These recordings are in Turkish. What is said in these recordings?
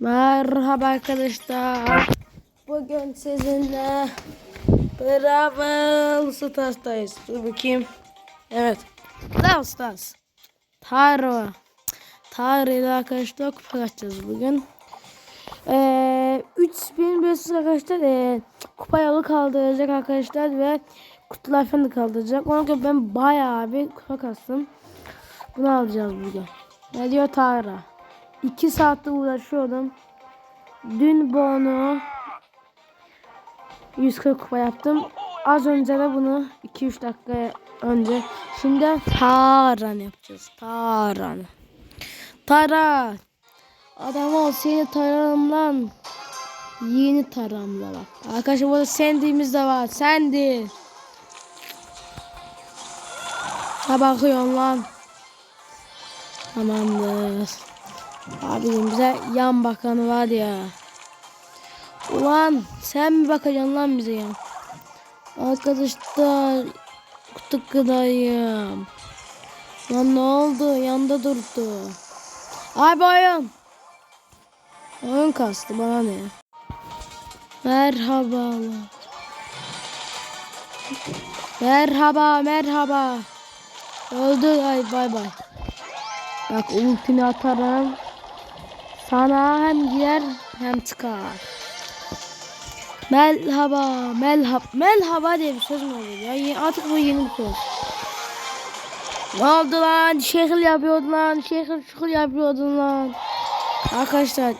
Merhaba arkadaşlar. Bugün sizinle Brawl Stars'tayız. Dur bakayım. Evet. Brawl Stars. Taro. Taro ile arkadaşlar kupa açacağız bugün. Ee, 3500 arkadaşlar ee, kupa yolu kaldıracak arkadaşlar ve kutular falan da kaldıracak. Ona göre ben bayağı bir kupa kastım. Bunu alacağız bugün. Ne diyor Tara? 2 saatte uğraşıyordum. Dün bunu 140 kupa yaptım. Az önce de bunu 2-3 dakika önce. Şimdi Taran yapacağız. Taran. Tara. Adam ol seni tararım lan. Yeni taramla bak. Arkadaşlar burada Sandy'miz de var. Sandy. Ha bakıyorsun lan. Tamamdır. Abicim bize yan bakanı var ya. Ulan sen mi bakacaksın lan bize yan? Arkadaşlar kutukudayım. Lan ne oldu? Yanda durdu. Abi oyun. Oyun kastı bana ne? Merhabalar. Merhaba merhaba. Öldü ay bay bay. Bak ultini atarım. Sana hem girer hem çıkar. Merhaba, merhaba, merhaba diye bir söz mü olur ya? Artık bu yeni bir söz. Ne oldu lan? Şekil yapıyordun lan. Şekil şukul yapıyordun lan. Arkadaşlar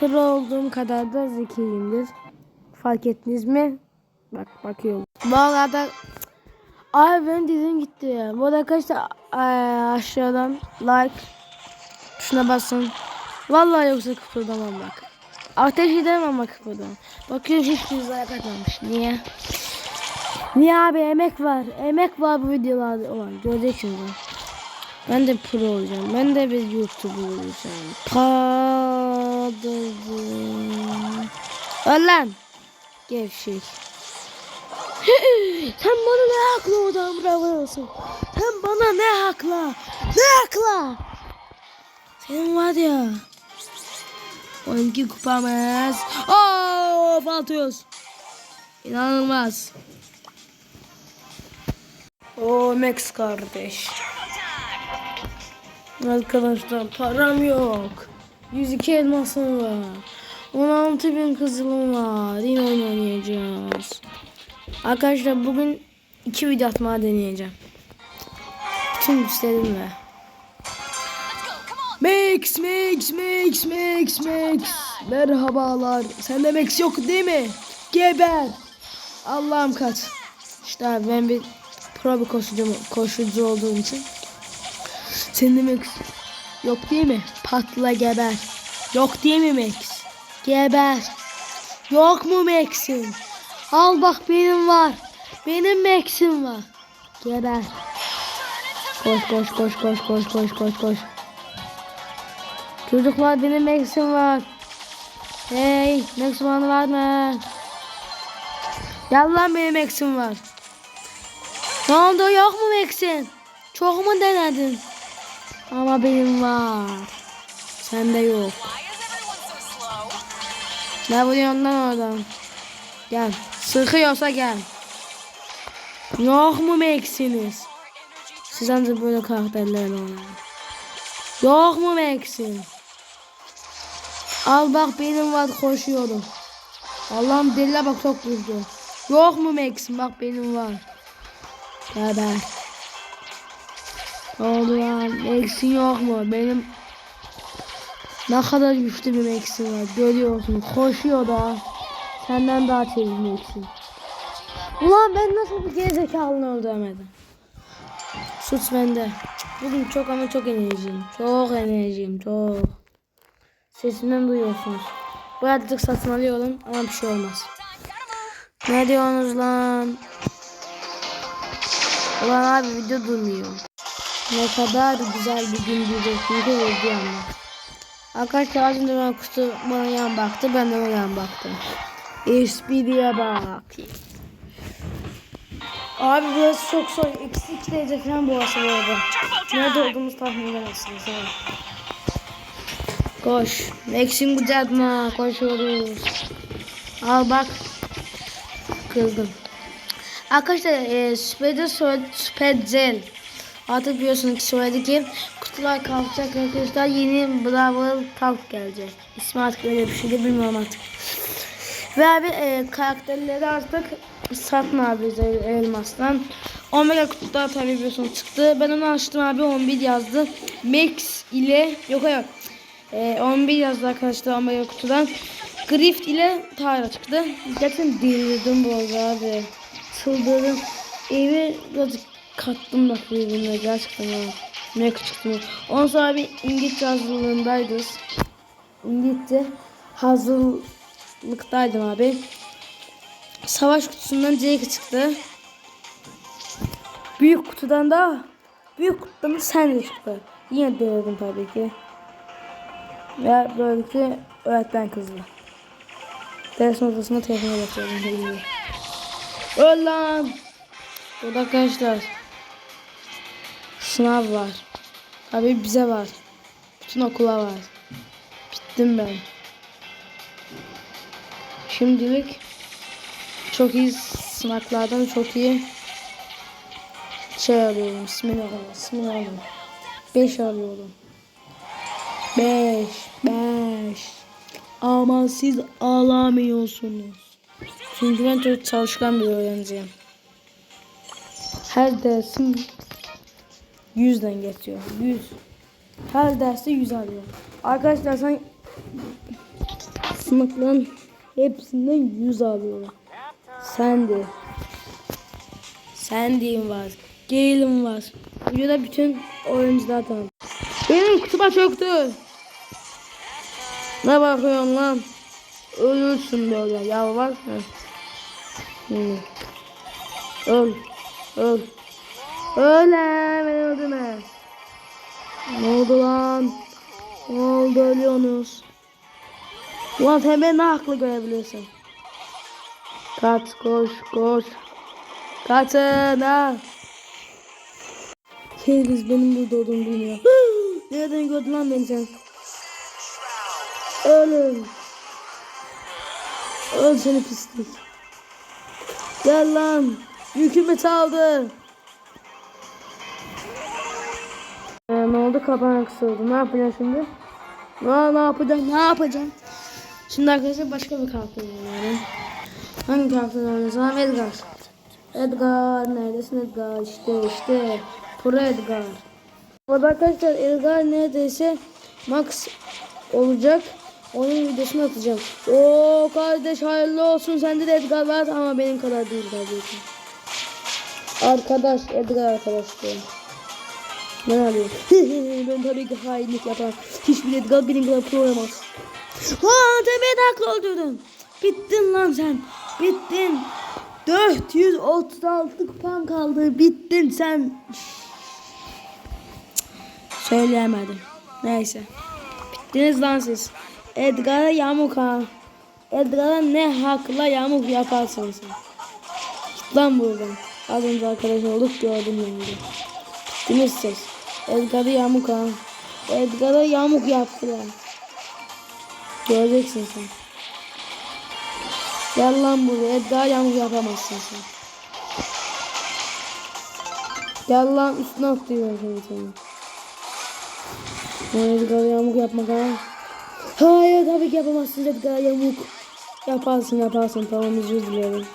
pro olduğum kadar da zekiyimdir. Fark ettiniz mi? Bak bakıyorum. Bu arada Ay benim dilim gitti ya. Bu arada arkadaşlar aşağıdan like tuşuna basın. Vallahi yoksa kıpırdamam bak. Ateş ederim ama kıpırdamam. Bakıyorum hiç kimse atmamış. Niye? Niye abi emek var. Emek var bu videolarda. Ulan göreceksiniz. Ben de pro olacağım. Ben de bir YouTuber olacağım. Padırdım. Öl. Gevşek. Sen bana ne hakla oradan bırakıyorsun? Sen bana ne hakla? Ne hakla? Senin var ya. 12 kupamız. Of atıyoruz. İnanılmaz. O Max kardeş. Arkadaşlar param yok. 102 elmasım var. 16 bin kızılım var. Yine oynayacağız. Arkadaşlar bugün iki video atmaya deneyeceğim. Tüm güçlerimle. Max, Max, Max, Max, Max. Merhabalar. Sende Max yok değil mi? Geber. Allah'ım kaç. İşte abi ben bir pro bir koşucu, koşucu olduğum için. Sende Max yok değil mi? Patla geber. Yok değil mi Max? Geber. Yok mu Max'in? Al bak benim var. Benim Max'im var. Geber. Koş koş koş koş koş koş koş koş. Çocuklar benim Max'im var. Hey Max bana var mı? Gel lan benim Max'im var. Ne oldu yok mu Max'in? Çok mu denedin? Ama benim var. Sende yok. Ne vuruyorsun lan oradan? Gel. Sıkıyorsa gel. Yok mu Max'iniz? Siz ancak böyle karakterlerle oynayın. Yok mu Max'in? Al bak benim var koşuyorum. Allah'ım deliler bak çok güçlü. Yok mu Max'in? Bak benim var. Geber. Ne oldu lan? Max'in yok mu? Benim ne kadar güçlü bir Max'in var. Görüyorsun. Koşuyor da. Senden daha çevirmeksin. Ulan ben nasıl bu gerizekalını öldüremedim? Suç bende. Bugün çok ama çok enerjiyim. Çok enerjiyim. Çok. Sesimden duyuyorsunuz. Birazcık satın alıyorum ama bir şey olmaz. Ne diyorsunuz lan? Ulan abi video durmuyor. Ne kadar güzel bir gün çünkü video ama. Arkadaşlar az önce ben kutu bana yan baktı. Ben de ona yan baktım. Espriye bak. Abi burası çok soğuk. Eksi 2 derece falan burası bu arada. Nerede olduğumuzu tahmin edemezsiniz. Evet. Koş. Maxim kucatma. Koşuyoruz. Al bak. Kırdım. Arkadaşlar e, söyledi, Süpercel. Artık biliyorsunuz ki söyledi ki kutular kalkacak arkadaşlar. Yeni Bravo Talk gelecek. İsmi artık öyle bir şey de bilmiyorum artık. Ve abi e, karakterleri artık satın abi el- elmastan. Omega kutular tabi biliyorsunuz çıktı. Ben onu açtım abi 11 yazdı. Max ile yok yok. E, 11 yazdı arkadaşlar Omega kutudan. Grift ile Tara çıktı. Gerçekten delirdim bu arada abi. Çıldırdım. Evi birazcık kattım bak birbirine gerçekten ya. Ne çıktı. Ondan sonra bir İngilizce hazırlığındayız. İngilizce hazırlıktaydım abi. Savaş kutusundan Jake çıktı. Büyük kutudan da büyük kutudan da sen de çıktı. Yine denedim tabii ki. Ve böylelikle öğretmen kızdı. Ders odasında telefona bakıyorum. Öl lan. Burada arkadaşlar. Sınav var. Tabii bize var. Bütün okula var. Bittim ben. Şimdilik çok iyi sınavlardan çok iyi şey alıyorum. İsmini alıyorum. İsmini alıyorum. 5 alıyorum. 5 5 Ama siz alamıyorsunuz. Çünkü ben çok çalışkan bir öğrenciyim. Her dersim 100'den geçiyor. 100. Her derste 100 alıyor. Arkadaşlar sen sınıfların hepsinden 100 alıyorum. Sen de. Sen var. Gale'im var. Videoda bütün oyuncular tamam. Benim kutuma çöktü. Ne bakıyorsun lan? Ölürsün böyle. Ya var mı? Şimdi. Öl. Öl. Öl lan beni öldürme. Ne oldu lan? Ne oldu ölüyorsunuz? Ulan sen beni ne haklı görebiliyorsun? Kaç koş koş. Kaçın ha. Keriz benim burada olduğumu bilmiyor. Nereden gördün lan beni sen? Ölün. Öl seni pislik. Gel lan. Yükümü çaldı. Ee, ne oldu? Kapağın kısıldı. Ne yapacağım şimdi? Ne, ne yapacağım? Ne yapacağım? Şimdi arkadaşlar başka bir karakter oynayalım. Hangi karakter oynayacağım? Edgar. Edgar neredesin Edgar? İşte işte. Pro Edgar. Burada arkadaşlar Edgar neredeyse max olacak. Onun videosunu atacağım. Oo kardeş hayırlı olsun. Sende de Edgar var ama benim kadar değil ki. Arkadaş Edgar arkadaş diyor. Ne arıyor? ben tabii ki hainlik yaparım. Hiçbir Edgar benim kadar pro olamaz. Aa tepeye takla öldürdün. Bittin lan sen. Bittin. 436 kupam kaldı. Bittin sen. Söyleyemedim. Neyse. Bittiniz lan siz. Edgar'a yamuk ha. Edgar'a ne hakla yamuk yaparsın sen. Git lan buradan. Az önce arkadaş olduk gördüm yani. Bittiniz siz. Edgar'a yamuk ha. Edgar'a yamuk yaptılar. Göreceksin sen. Gel lan buraya. Edgar yamuk yapamazsın sen. Gel lan üstüne atlıyorum seni Edgar yamuk yapmak ha. Hayır tabii ki yapamazsın Edgar yamuk. Yaparsın yaparsın tamam özür dilerim.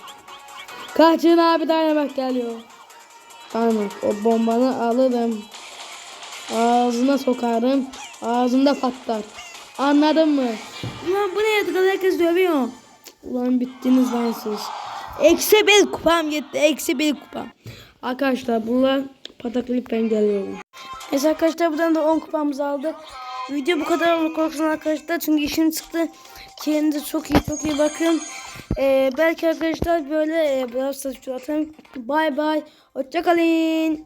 Kaçın abi Dynamite geliyor. Tamam o bombanı alırım. Ağzına sokarım. Ağzında patlar. Anladın mı? Ulan bu ne Edgar herkes dövüyor. Ulan bittiniz lan siz. Eksi bir kupam gitti. Eksi bir kupam. Arkadaşlar bunlar pataklayıp ben geliyorum. Neyse arkadaşlar buradan da 10 kupamızı aldık. Video bu kadar korksun arkadaşlar. Çünkü işim çıktı. Kendinize çok iyi çok iyi bakın. Ee, belki arkadaşlar böyle e, biraz saçma atarım. Bay bay. Hoşçakalın.